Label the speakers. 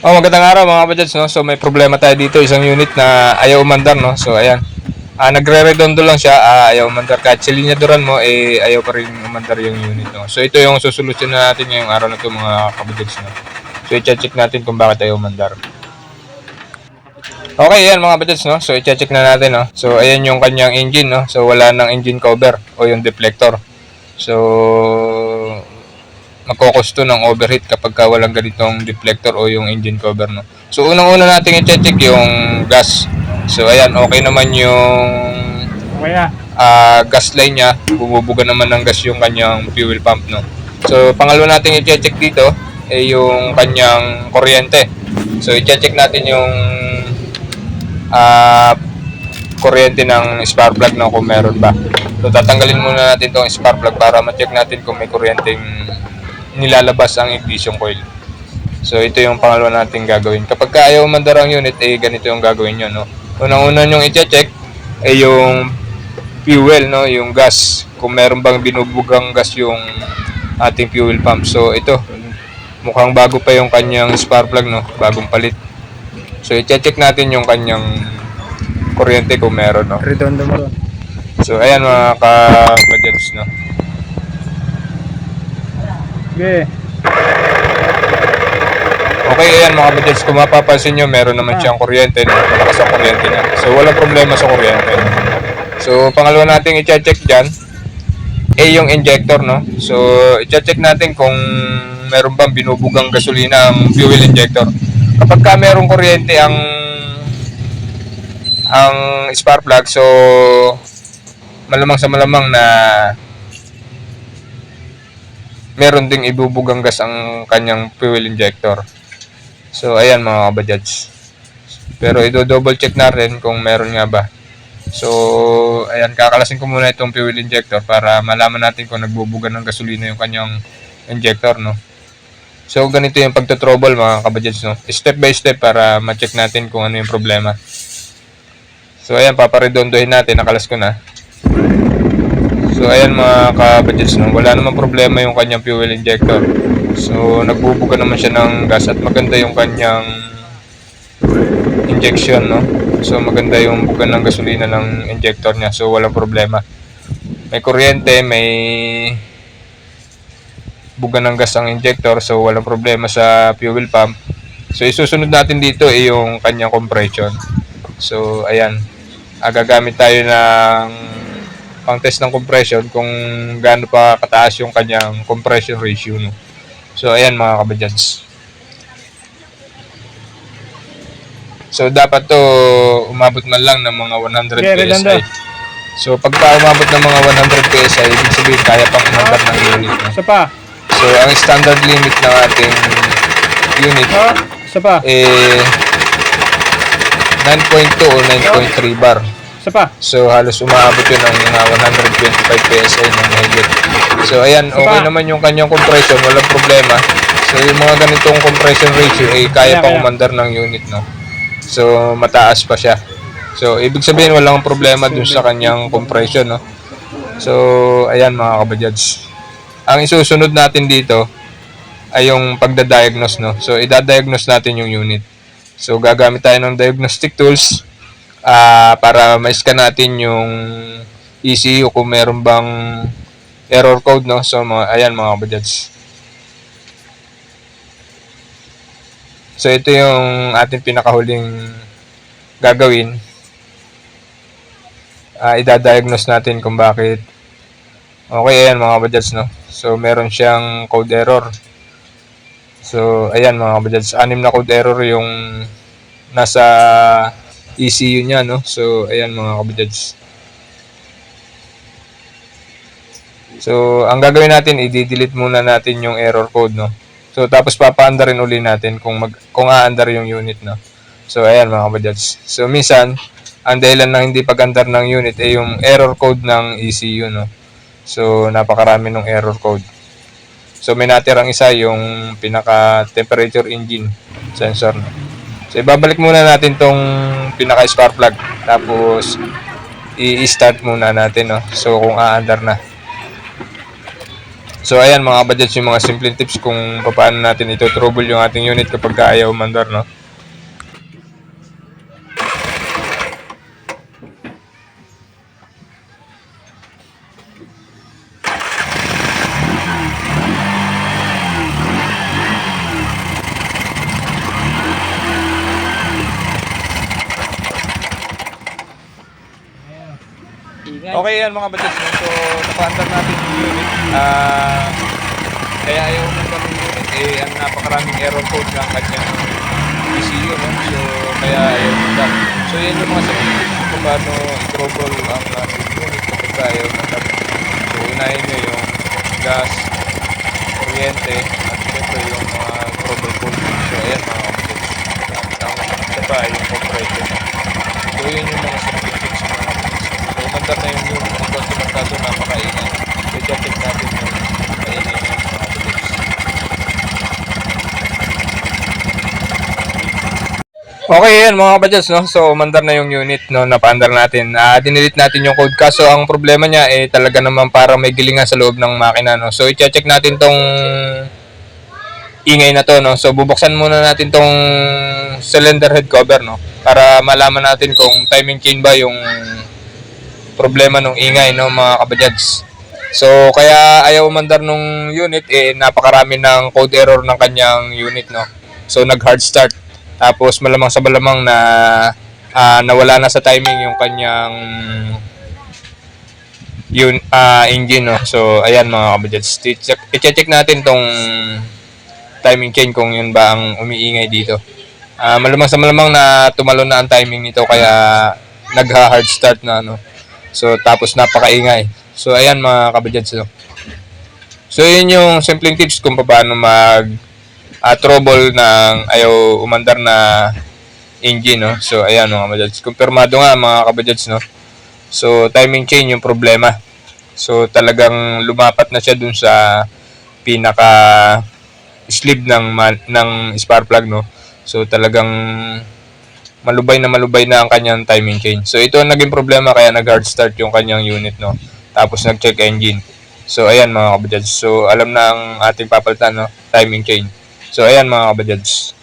Speaker 1: Oh, magandang araw mga kabajads, no? So may problema tayo dito, isang unit na ayaw umandar, no? So ayan. Ah, nagre-redondo lang siya, ah, ayaw umandar. Kahit silinyaduran mo, eh, ayaw pa rin umandar yung unit, no? So ito yung susolusyon natin ngayong araw na to mga kabajads, no? So i-check natin kung bakit ayaw umandar. Okay, yan mga kabajads, no? So i-check na natin, no? So ayan yung kanyang engine, no? So wala nang engine cover o yung deflector. So magkokosto ng overheat kapag ka walang ganitong deflector o yung engine cover no. So unang-una natin i-check yung gas. So ayan, okay naman yung ah, gas line niya. Bumubuga naman ng gas yung kanyang fuel pump no. So pangalawa natin i-check dito ay yung kanyang kuryente. So i-check natin yung ah kuryente ng spark plug no kung meron ba. So tatanggalin muna natin tong spark plug para ma-check natin kung may kuryenteng nilalabas ang ignition coil. So ito yung pangalawa nating gagawin. Kapag ka ayaw mandar ang unit, eh ganito yung gagawin nyo, no? Unang-una yung i-check ay yung fuel, no? Yung gas. Kung meron bang binubugang gas yung ating fuel pump. So ito, mukhang bago pa yung kanyang spark plug, no? Bagong palit. So i-check natin yung kanyang kuryente kung meron, no?
Speaker 2: redondo mo.
Speaker 1: So ayan mga ka-budgets, no?
Speaker 2: Sige.
Speaker 1: Okay, ayan mga budgets, kung mapapansin nyo, meron naman siyang kuryente, no? malakas ang kuryente niya. So, walang problema sa kuryente. So, pangalawa natin i-check dyan, eh yung injector, no? So, i-check natin kung meron bang binubugang gasolina ang fuel injector. Kapag ka merong kuryente ang ang spark plug, so malamang sa malamang na meron ding ibubugang gas ang kanyang fuel injector. So, ayan mga kabajads. Pero ito double check na rin kung meron nga ba. So, ayan, kakalasin ko muna itong fuel injector para malaman natin kung nagbubuga ng gasolina yung kanyang injector, no? So, ganito yung pagtotrouble mga kabajads, no? Step by step para ma-check natin kung ano yung problema. So, ayan, paparedondohin natin. Nakalas ko na. So, ayan mga kabadgets, no? wala namang problema yung kanyang fuel injector. So, nagbubuga naman siya ng gas at maganda yung kanyang injection, no? So, maganda yung buga ng gasolina ng injector niya. So, walang problema. May kuryente, may buga ng gas ang injector. So, walang problema sa fuel pump. So, isusunod natin dito ay yung kanyang compression. So, ayan. Ah, gagamit tayo ng pang test ng compression kung gaano pa kataas yung kanyang compression ratio. No? So, ayan mga kabadyans. So, dapat to umabot man lang ng mga 100
Speaker 2: Okay, redundant.
Speaker 1: PSI. So, pagka umabot ng mga 100 PSI, ibig sabihin kaya pang umandar ng unit. No?
Speaker 2: Isa pa.
Speaker 1: So, ang standard limit ng ating unit
Speaker 2: Oh, isa pa.
Speaker 1: eh 9.2 o 9.3 bar.
Speaker 2: Isa pa.
Speaker 1: So halos umaabot yun ng mga 125 PSI ng mahigit. So ayan, okay
Speaker 2: Saka-
Speaker 1: naman yung kanyang compression, walang problema. So yung mga ganitong compression ratio ay kaya
Speaker 2: Kaya, kaya.
Speaker 1: umandar ng unit, no? So mataas pa siya. So ibig sabihin walang problema dun sa kanyang compression, no? So ayan mga kabajads. Ang isusunod natin dito ay yung pagda-diagnose, no? So idadiagnose natin yung unit. So gagamit tayo ng diagnostic tools ah para ma-scan natin yung ECU kung meron bang error code no? So mga ayan mga kabajads so ito yung ating pinakahuling gagawin. Ah idadiagnose natin kung bakit. Okay ayan mga kabajads no? So meron siyang code error. So ayan mga kabajads anim na code error yung nasa ECU niya, no? So, ayan mga kabidads. So, ang gagawin natin, i-delete muna natin yung error code, no? So, tapos papaandarin uli natin kung mag kung aandar yung unit, no? So, ayan mga kabidads. So, minsan, ang dahilan ng hindi pag-andar ng unit ay yung error code ng ECU, no? So, napakarami ng error code. So, may natirang isa yung pinaka-temperature engine sensor, no? So, ibabalik muna natin tong pinaka-spark plug. Tapos, i-start muna natin, no? So, kung aandar na. So ayan mga kabadyads yung mga simple tips kung paano natin ito trouble yung ating unit kapag ka ayaw umandar no. Okay yan mga badges. So, napaandar natin yung unit. Ah, kaya ayaw umandar yung unit. Eh, ang napakaraming error code ng kanyang ECU. No? So, kaya ayaw umandar. So, yan yung mga sabihin kung paano i-trouble ang ating unit kapag ayaw umandar. So, unahin nyo yung gas, kuryente, at siyempre yung mga trouble code. So, ayan mga badges. Ang isa pa, yung operator. So, yun yung mga sabihin tips mga badges. Umandar na yung unit ng customer kaso napakaingay. So, check natin yung kaingay ng mga badges. Okay yan mga kabadyas, no? So, umandar na yung unit, no? Napaandar natin. Ah, dinilit natin yung code. Kaso, ang problema niya, eh, talaga naman para may gilingan sa loob ng makina, no? So, i-check natin tong ingay na to, no? So, bubuksan muna natin tong cylinder head cover, no? Para malaman natin kung timing chain ba yung problema ng ingay, no, mga kabadyas. So, kaya ayaw umandar nung unit, eh, napakarami ng code error ng kanyang unit, no? So, nag-hard start. Tapos, malamang sa malamang na ah, nawala na sa timing yung kanyang yun, ah, engine, no? So, ayan mga kabadyas. I-check, i-check natin tong timing chain kung yun ba ang umiingay dito. Ah, malamang sa malamang na tumalon na ang timing nito kaya nagha-hard start na, no? So, tapos napakaingay. So, ayan mga kabadyas, no? So, yun yung simpleng tips kung paano mag ah, trouble ng ayaw umandar na engine, no? So, ayan mga kabadyas. Kumpirmado nga mga kabadyas, no? So, timing chain yung problema. So, talagang lumapat na siya dun sa pinaka sleeve ng ng spark plug, no? So, talagang malubay na malubay na ang kanyang timing chain. So, ito ang naging problema kaya nag-hard start yung kanyang unit, no? Tapos, nag-check engine. So, ayan mga kabadyas. So, alam na ang ating papalitan, no? Timing chain. So, ayan mga kabadyas.